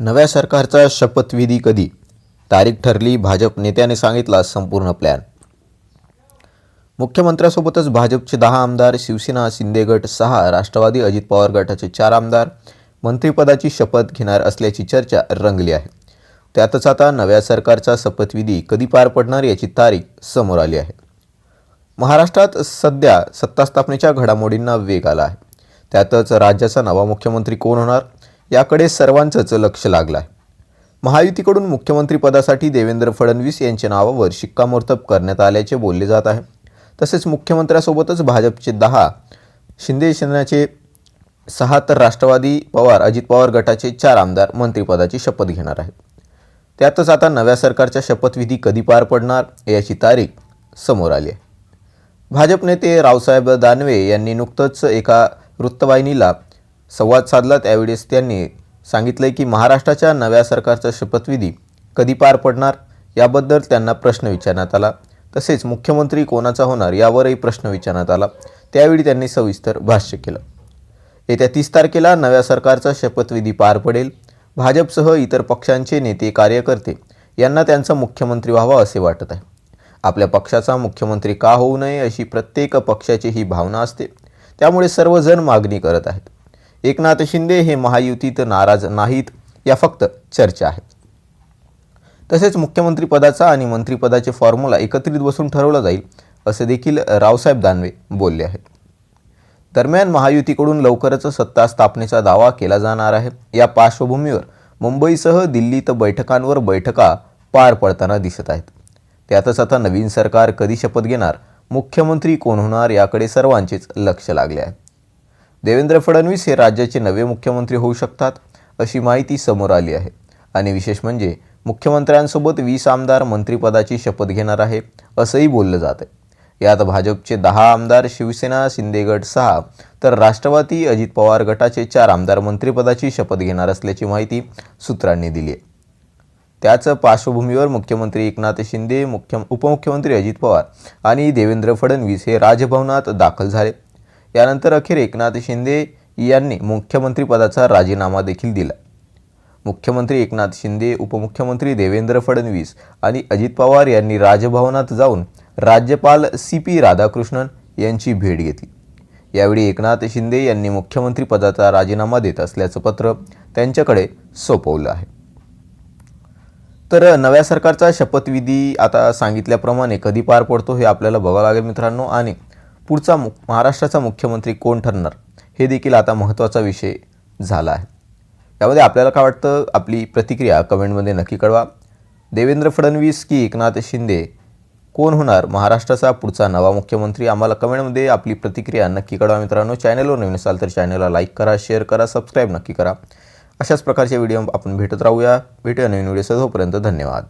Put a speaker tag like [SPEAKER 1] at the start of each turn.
[SPEAKER 1] नव्या सरकारचा शपथविधी कधी? तारीख ठरली भाजप नेत्याने सांगितला संपूर्ण प्लॅन मुख्यमंत्र्यासोबतच भाजपचे दहा आमदार शिवसेना शिंदे गट सहा राष्ट्रवादी अजित पवार गटाचे चार आमदार मंत्रिपदाची शपथ घेणार असल्याची चर्चा रंगली आहे. त्यातच आता नव्या सरकारचा शपथविधी कधी पार पडणार याची तारीख समोर आली आहे. महाराष्ट्रात सध्या सत्तास्थापनेच्या घडामोडींना वेग आला आहे. त्यातच राज्याचा नवा मुख्यमंत्री कोण होणार? याकडे सर्वांचंच लक्ष लागलं आहे महायुतीकडून मुख्यमंत्रीपदासाठी देवेंद्र फडणवीस यांच्या नावावर शिक्कामोर्तब करण्यात आल्याचे बोलले जात आहे. तसेच मुख्यमंत्र्यासोबतच भाजपचे दहा शिंदे सेनेचे सहा तर राष्ट्रवादी पवार अजित पवार गटाचे चार आमदार मंत्रिपदाची शपथ घेणार आहेत. त्यातच आता नव्या सरकारच्या शपथविधी कधी पार पडणार याची तारीख समोर आली आहे. भाजप नेते रावसाहेब दानवे यांनी नुकतंच एका वृत्तवाहिनीला संवाद साधला त्यावेळेस त्यांनी सांगितलं की महाराष्ट्राच्या नव्या सरकारचा शपथविधी कधी पार पडणार? याबद्दल त्यांना प्रश्न विचारण्यात आला. तसेच मुख्यमंत्री कोणाचा होणार यावरही प्रश्न विचारण्यात आला. त्यावेळी त्यांनी सविस्तर भाष्य केलं. येत्या तीस तारखेला नव्या सरकारचा शपथविधी पार पडेल. भाजपसह इतर पक्षांचे नेते कार्यकर्ते यांना त्यांचा मुख्यमंत्री व्हावा असे वाटत आहे. आपल्या पक्षाचा मुख्यमंत्री का होऊ नये अशी प्रत्येक पक्षाची ही भावना असते. त्यामुळे सर्वजण मागणी करत आहेत. एकनाथ शिंदे हे महायुतीत नाराज नाहीत या फक्त चर्चा आहेत. तसेच मुख्यमंत्रीपदाचा आणि मंत्रिपदाचे फॉर्म्युला एकत्रित बसून ठरवला जाईल असे देखील रावसाहेब दानवे बोलले आहेत. दरम्यान महायुतीकडून लवकरच सत्ता स्थापनेचा दावा केला जाणार आहे. या पार्श्वभूमीवर मुंबईसह दिल्लीत बैठकांवर बैठका पार पडताना दिसत आहेत. त्यातच आता नवीन सरकार कधी शपथ घेणार मुख्यमंत्री कोण होणार याकडे सर्वांचेच लक्ष लागले आहे. देवेंद्र फडणवीस हे राज्याचे नवे मुख्यमंत्री होऊ शकतात अशी माहिती समोर आली आहे. आणि विशेष म्हणजे मुख्यमंत्र्यांसोबत वीस आमदार मंत्रिपदाची शपथ घेणार आहे असंही बोललं जात आहे. यात भाजपचे दहा आमदार शिवसेना शिंदेगड सहा तर राष्ट्रवादी अजित पवार गटाचे चार आमदार मंत्रिपदाची शपथ घेणार असल्याची माहिती सूत्रांनी दिली आहे. त्याच पार्श्वभूमीवर मुख्यमंत्री एकनाथ शिंदे मुख्य उपमुख्यमंत्री अजित पवार आणि देवेंद्र फडणवीस हे राजभवनात दाखल झाले. यानंतर अखेर एकनाथ शिंदे यांनी मुख्यमंत्रीपदाचा राजीनामा देखील दिला. मुख्यमंत्री एकनाथ शिंदे उपमुख्यमंत्री देवेंद्र फडणवीस आणि अजित पवार यांनी राजभवनात जाऊन राज्यपाल सी पी राधाकृष्णन यांची भेट घेतली. यावेळी एकनाथ शिंदे यांनी मुख्यमंत्रीपदाचा राजीनामा देत असल्याचं पत्र त्यांच्याकडे सोपवलं आहे. तर नव्या सरकारचा शपथविधी आता सांगितल्याप्रमाणे कधी पार पडतो हे आपल्याला बघावं लागेल मित्रांनो. आणि पुढचा मु महाराष्ट्राचा मुख्यमंत्री कोण ठरणार? हे देखील आता महत्त्वाचा विषय झाला आहे. यामध्ये आपल्याला काय वाटतं? आपली प्रतिक्रिया कमेंटमध्ये नक्की कळवा. देवेंद्र फडणवीस की एकनाथ शिंदे? कोण होणार? महाराष्ट्राचा पुढचा नवा मुख्यमंत्री? आम्हाला कमेंटमध्ये आपली प्रतिक्रिया नक्की कळवा मित्रांनो. चॅनलवर नवीन असाल तर चॅनलला लाईक करा शेअर करा सबस्क्राईब नक्की करा. अशाच प्रकारचे व्हिडिओ आपण भेटत राहूया. भेटूया नवीन व्हिडिओ तोपर्यंत धन्यवाद.